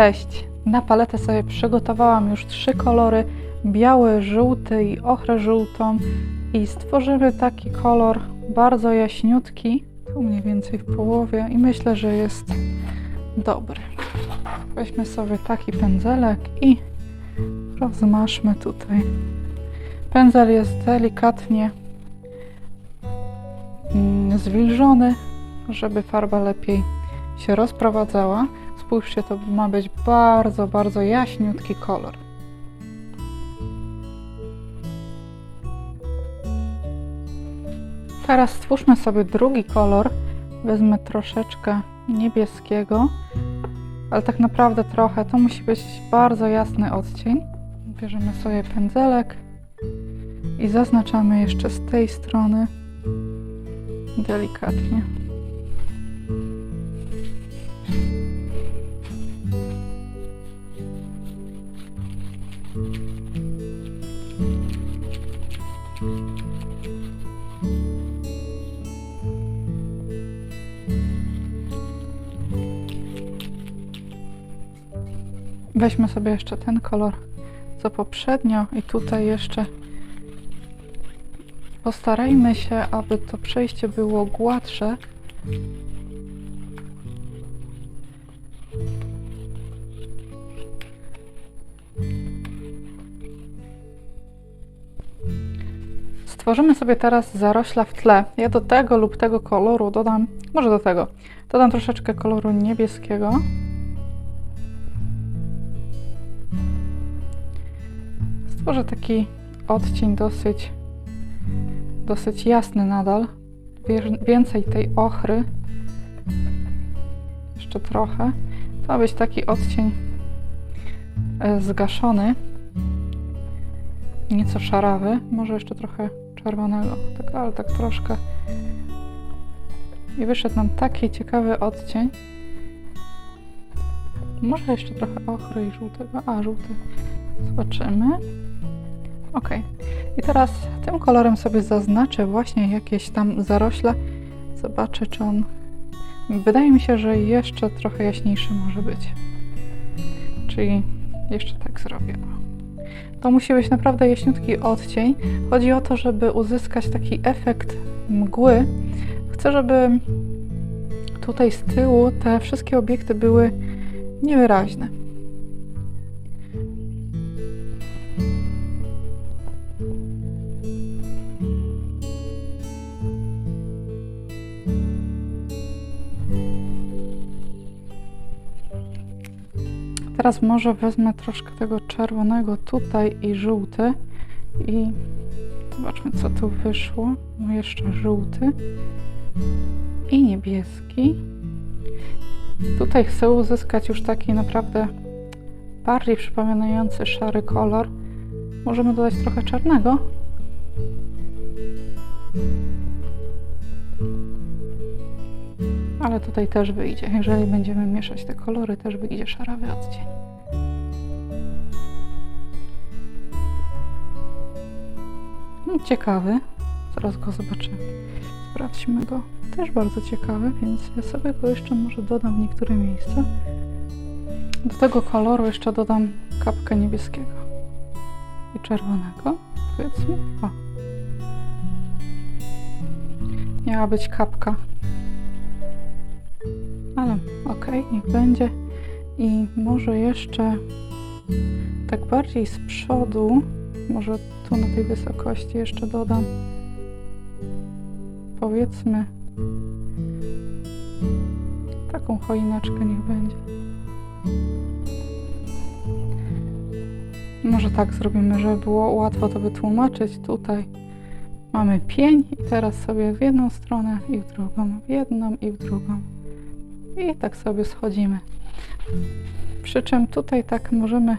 Cześć! Na paletę sobie przygotowałam już trzy kolory: biały, żółty i ochrę żółtą. I stworzymy taki kolor bardzo jaśniutki, tu mniej więcej w połowie, i myślę, że jest dobry. Weźmy sobie taki pędzelek i rozmaszmy tutaj. Pędzel jest delikatnie mm, zwilżony, żeby farba lepiej się rozprowadzała. Spójrzcie, to ma być bardzo, bardzo jaśniutki kolor. Teraz stwórzmy sobie drugi kolor. Wezmę troszeczkę niebieskiego, ale tak naprawdę trochę. To musi być bardzo jasny odcień. Bierzemy sobie pędzelek i zaznaczamy jeszcze z tej strony delikatnie. Weźmy sobie jeszcze ten kolor co poprzednio i tutaj jeszcze postarajmy się, aby to przejście było gładsze. Stworzymy sobie teraz zarośla w tle. Ja do tego lub tego koloru dodam, może do tego, dodam troszeczkę koloru niebieskiego. Stworzę taki odcień dosyć, dosyć jasny nadal. Więcej tej ochry. Jeszcze trochę. To ma być taki odcień e, zgaszony. Nieco szarawy. Może jeszcze trochę czerwonego. Tak, ale tak troszkę. I wyszedł nam taki ciekawy odcień. Może jeszcze trochę ochry i żółtego. A, żółty. Zobaczymy. Ok. I teraz tym kolorem sobie zaznaczę właśnie jakieś tam zarośla. Zobaczę, czy on... Wydaje mi się, że jeszcze trochę jaśniejszy może być. Czyli jeszcze tak zrobię. To musi być naprawdę jaśniutki odcień. Chodzi o to, żeby uzyskać taki efekt mgły. Chcę, żeby tutaj z tyłu te wszystkie obiekty były niewyraźne. Teraz może wezmę troszkę tego czerwonego tutaj i żółty i zobaczmy co tu wyszło. No jeszcze żółty i niebieski. Tutaj chcę uzyskać już taki naprawdę bardziej przypominający szary kolor. Możemy dodać trochę czarnego. ale tutaj też wyjdzie. Jeżeli będziemy mieszać te kolory, też wyjdzie szarawy odcień. Ciekawy. Zaraz go zobaczymy. Sprawdźmy go. Też bardzo ciekawy, więc ja sobie go jeszcze może dodam w niektóre miejsca. Do tego koloru jeszcze dodam kapkę niebieskiego i czerwonego, powiedzmy. O. Miała być kapka ale okej, okay, niech będzie. I może jeszcze tak bardziej z przodu, może tu na tej wysokości jeszcze dodam, powiedzmy, taką choineczkę niech będzie. Może tak zrobimy, żeby było łatwo to wytłumaczyć. Tutaj mamy pień i teraz sobie w jedną stronę i w drugą, w jedną i w drugą i tak sobie schodzimy. Przy czym tutaj tak możemy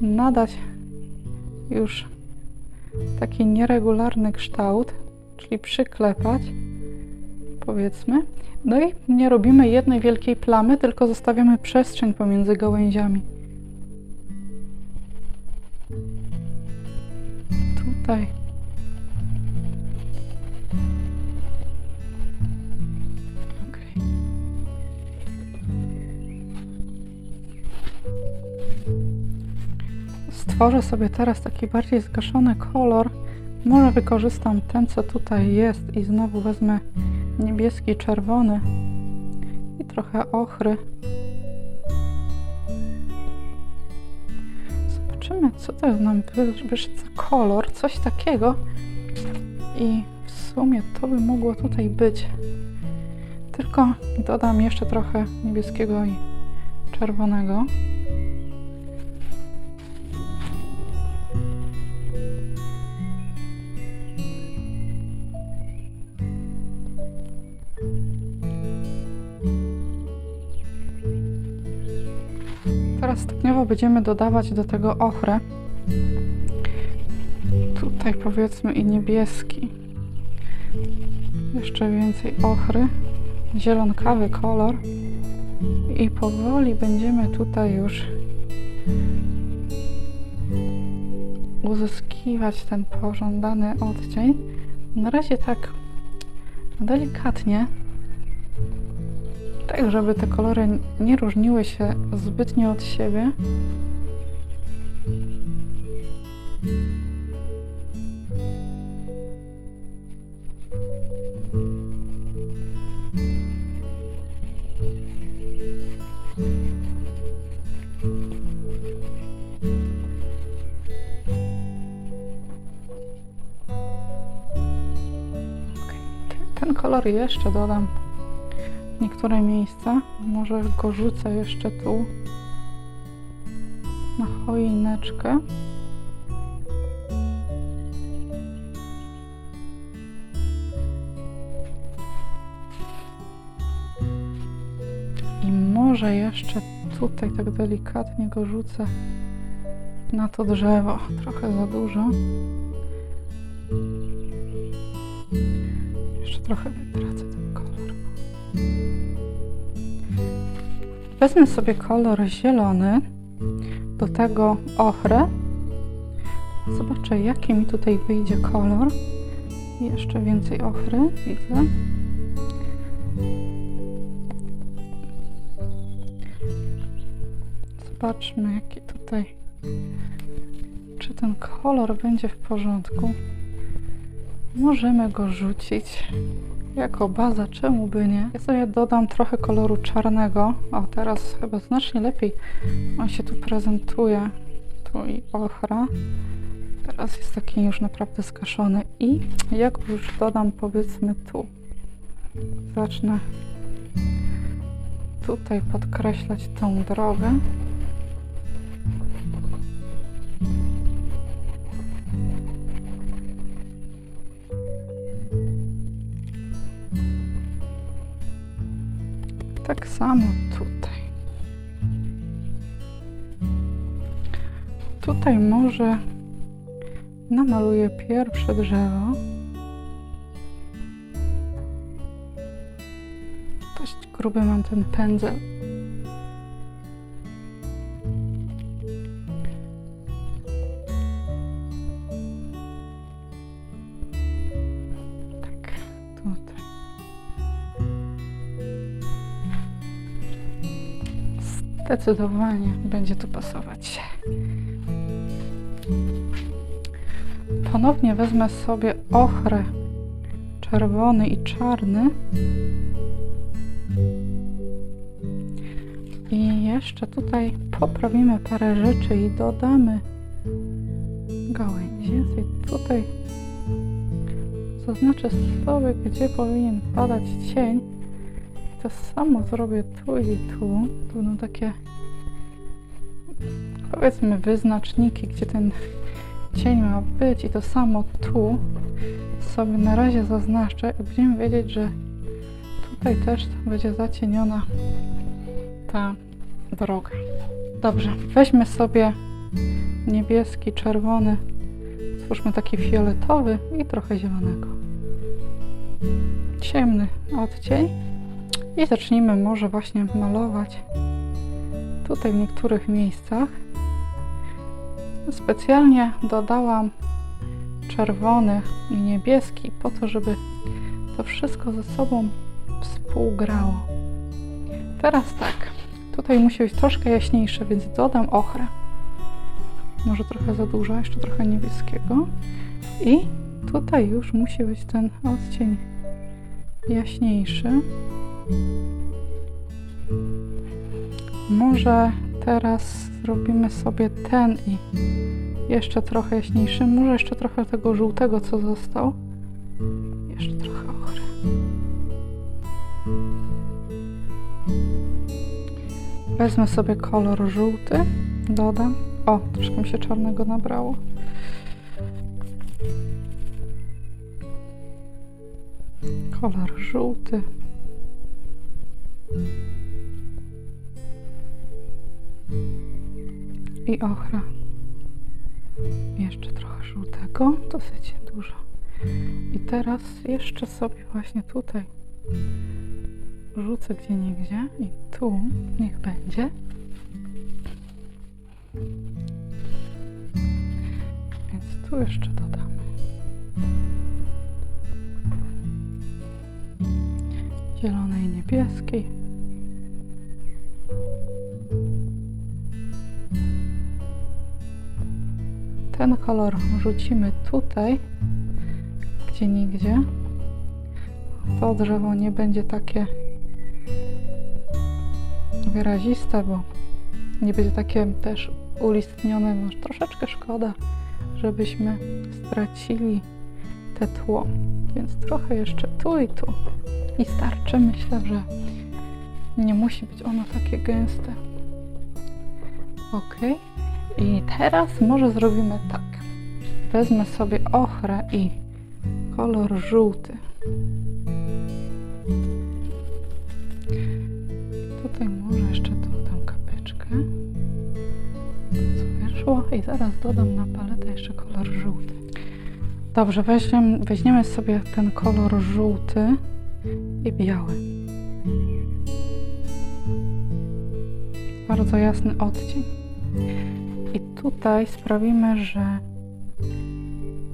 nadać już taki nieregularny kształt, czyli przyklepać, powiedzmy. No i nie robimy jednej wielkiej plamy, tylko zostawiamy przestrzeń pomiędzy gałęziami. Tutaj stworzę sobie teraz taki bardziej zgaszony kolor. Może wykorzystam ten, co tutaj jest i znowu wezmę niebieski, czerwony i trochę ochry. Zobaczymy, co to nam wy- wyszedł za kolor, coś takiego. I w sumie to by mogło tutaj być. Tylko dodam jeszcze trochę niebieskiego i czerwonego. Teraz stopniowo będziemy dodawać do tego ochrę. Tutaj powiedzmy i niebieski. Jeszcze więcej ochry. Zielonkawy kolor. I powoli będziemy tutaj już uzyskiwać ten pożądany odcień. Na razie tak delikatnie, tak żeby te kolory nie różniły się zbytnio od siebie. Ten kolor jeszcze dodam w niektóre miejsca. Może go rzucę jeszcze tu na choineczkę. I może jeszcze tutaj tak delikatnie go rzucę na to drzewo. Trochę za dużo. Jeszcze trochę wytracę Wezmę sobie kolor zielony, do tego ochrę. Zobaczę, jaki mi tutaj wyjdzie kolor. Jeszcze więcej ochry, widzę. Zobaczmy, jaki tutaj. Czy ten kolor będzie w porządku? Możemy go rzucić jako baza, czemu by nie? Ja sobie dodam trochę koloru czarnego. O, teraz chyba znacznie lepiej on się tu prezentuje. Tu i ochra. Teraz jest taki już naprawdę skaszony. I jak już dodam powiedzmy tu. Zacznę tutaj podkreślać tą drogę. Samo tutaj. Tutaj może namaluję pierwsze drzewo. Dość gruby mam ten pędzel. Zdecydowanie będzie tu pasować. Ponownie wezmę sobie ochrę czerwony i czarny. I jeszcze tutaj poprawimy parę rzeczy i dodamy gałęzie. I tutaj zaznaczę sobie, gdzie powinien padać cień. To samo zrobię tu i tu. Tu będą takie powiedzmy wyznaczniki, gdzie ten cień ma być i to samo tu sobie na razie zaznaczę i będziemy wiedzieć, że tutaj też będzie zacieniona ta droga. Dobrze, weźmy sobie niebieski, czerwony, stwórzmy taki fioletowy i trochę zielonego. Ciemny odcień i zacznijmy może właśnie malować tutaj w niektórych miejscach. Specjalnie dodałam czerwony i niebieski po to, żeby to wszystko ze sobą współgrało. Teraz tak, tutaj musi być troszkę jaśniejsze, więc dodam ochrę. może trochę za dużo, jeszcze trochę niebieskiego. I tutaj już musi być ten odcień jaśniejszy. Może teraz zrobimy sobie ten i jeszcze trochę jaśniejszy. Może jeszcze trochę tego żółtego, co został. Jeszcze trochę ochry. Wezmę sobie kolor żółty, dodam. O, troszkę mi się czarnego nabrało. Kolor żółty. I ochra. Jeszcze trochę żółtego, dosyć dużo. I teraz jeszcze sobie właśnie tutaj rzucę gdzie niegdzie i tu niech będzie. Więc tu jeszcze dodamy. Zielonej, niebieskiej. Ten kolor rzucimy tutaj, gdzie nigdzie. To drzewo nie będzie takie wyraziste, bo nie będzie takie też ulistnione. Może troszeczkę szkoda, żebyśmy stracili te tło. Więc trochę jeszcze tu i tu. I starczy. Myślę, że nie musi być ono takie gęste. Ok. I teraz może zrobimy tak. Wezmę sobie ochrę i kolor żółty. Tutaj może jeszcze dodam kapeczkę. Co wyszło? I zaraz dodam na paletę jeszcze kolor żółty. Dobrze, weźmiemy, weźmiemy sobie ten kolor żółty i biały. Bardzo jasny odcień. Tutaj sprawimy, że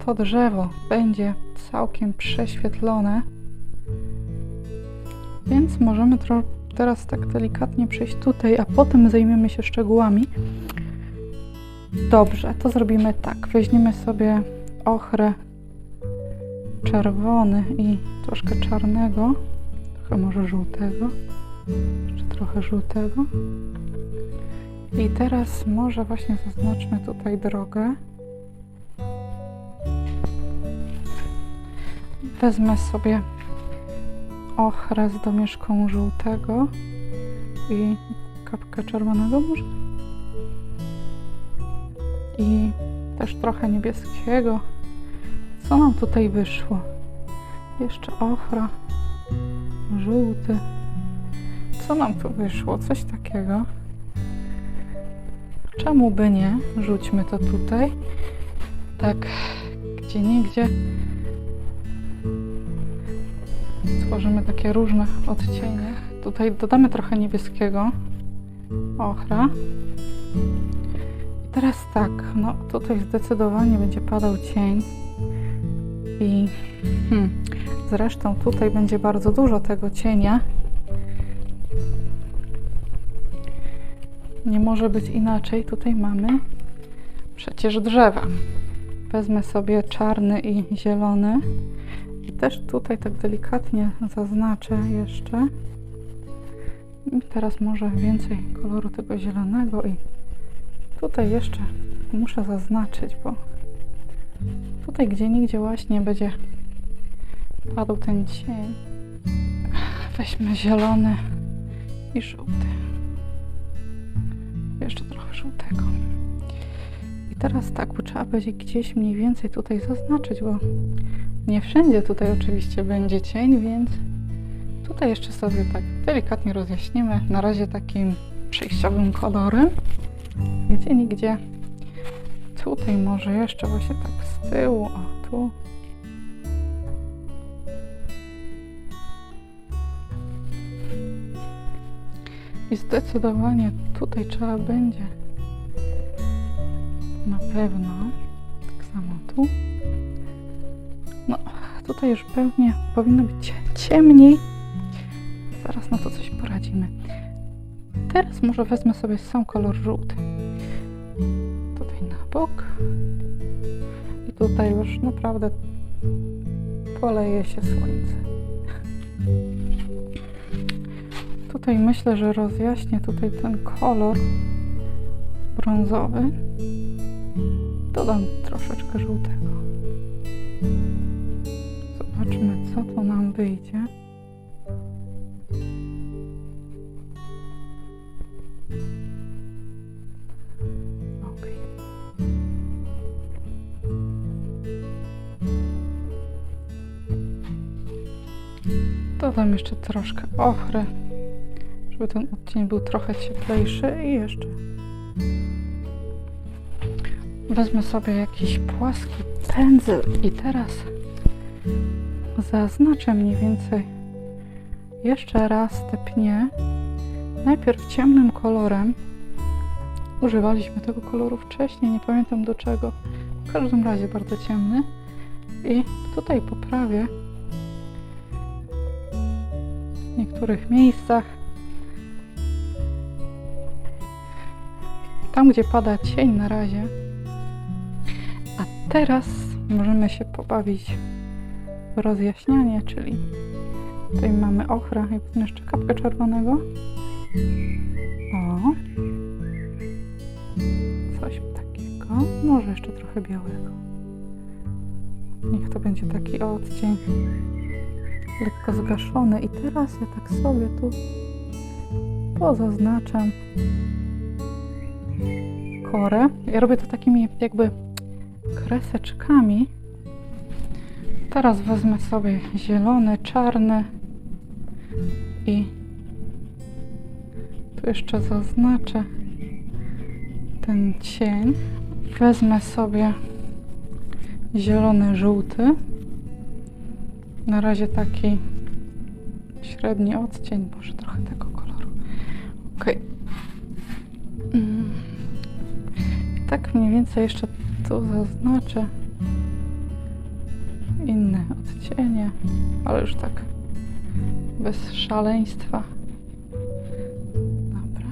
to drzewo będzie całkiem prześwietlone. Więc możemy teraz tak delikatnie przejść tutaj, a potem zajmiemy się szczegółami. Dobrze, to zrobimy tak. Weźmiemy sobie ochrę czerwony i troszkę czarnego, trochę może żółtego, jeszcze trochę żółtego. I teraz może właśnie zaznaczmy tutaj drogę. Wezmę sobie ochrę z domieszką żółtego i kapkę czerwonego może. I też trochę niebieskiego. Co nam tutaj wyszło? Jeszcze ochra, żółty. Co nam tu wyszło? Coś takiego. Czemu by nie? Rzućmy to tutaj. Tak, gdzie nigdzie. Stworzymy takie różne odcienie. Tutaj dodamy trochę niebieskiego. Ochra. I teraz tak, no tutaj zdecydowanie będzie padał cień. I hmm, zresztą tutaj będzie bardzo dużo tego cienia. Nie może być inaczej. Tutaj mamy przecież drzewa. Wezmę sobie czarny i zielony. I też tutaj tak delikatnie zaznaczę jeszcze. I teraz może więcej koloru tego zielonego i tutaj jeszcze muszę zaznaczyć, bo tutaj gdzie nigdzie właśnie będzie padł ten cień. Weźmy zielony i żółty. Jeszcze trochę żółtego. I teraz tak, bo trzeba będzie gdzieś mniej więcej tutaj zaznaczyć, bo nie wszędzie tutaj oczywiście będzie cień, więc tutaj jeszcze sobie tak delikatnie rozjaśnimy. Na razie takim przejściowym kolorem. Gdzie nigdzie. Tutaj może jeszcze właśnie tak z tyłu, o tu. I zdecydowanie tutaj trzeba będzie na pewno tak samo tu. No, tutaj już pewnie powinno być ciemniej. Zaraz na to coś poradzimy. Teraz może wezmę sobie sam kolor żółty. Tutaj na bok. I tutaj już naprawdę poleje się słońce. Tutaj myślę, że rozjaśnię tutaj ten kolor brązowy. Dodam troszeczkę żółtego. Zobaczmy, co to nam wyjdzie. Dodam jeszcze troszkę ochry, żeby ten odcień był trochę cieplejszy i jeszcze wezmę sobie jakiś płaski pędzel i teraz zaznaczę mniej więcej jeszcze raz te pnie. Najpierw ciemnym kolorem. Używaliśmy tego koloru wcześniej, nie pamiętam do czego. W każdym razie bardzo ciemny. I tutaj poprawię w niektórych miejscach. Tam, gdzie pada cień na razie. A teraz możemy się pobawić w rozjaśnianie, czyli tutaj mamy ochra i jeszcze kapkę czerwonego. O. Coś takiego. Może jeszcze trochę białego. Niech to będzie taki odcień lekko zgaszony. I teraz ja tak sobie tu pozaznaczam Ja robię to takimi jakby kreseczkami. Teraz wezmę sobie zielony, czarny i tu jeszcze zaznaczę ten cień. Wezmę sobie zielony, żółty. Na razie taki średni odcień, może trochę tego koloru. Ok. Mm. Tak mniej więcej jeszcze tu zaznaczę inne odcienie, ale już tak bez szaleństwa. Dobra.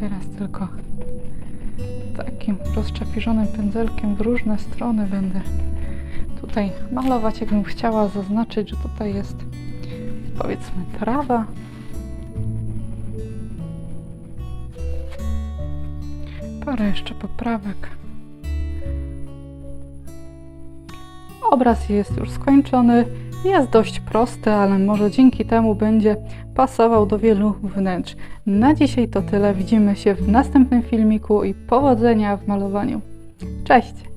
Teraz tylko takim rozczapierzonym pędzelkiem w różne strony będę tutaj malować, jakbym chciała zaznaczyć, że tutaj jest powiedzmy trawa. Parę jeszcze poprawek. Obraz jest już skończony. Jest dość prosty, ale może dzięki temu będzie pasował do wielu wnętrz. Na dzisiaj to tyle. Widzimy się w następnym filmiku i powodzenia w malowaniu. Cześć!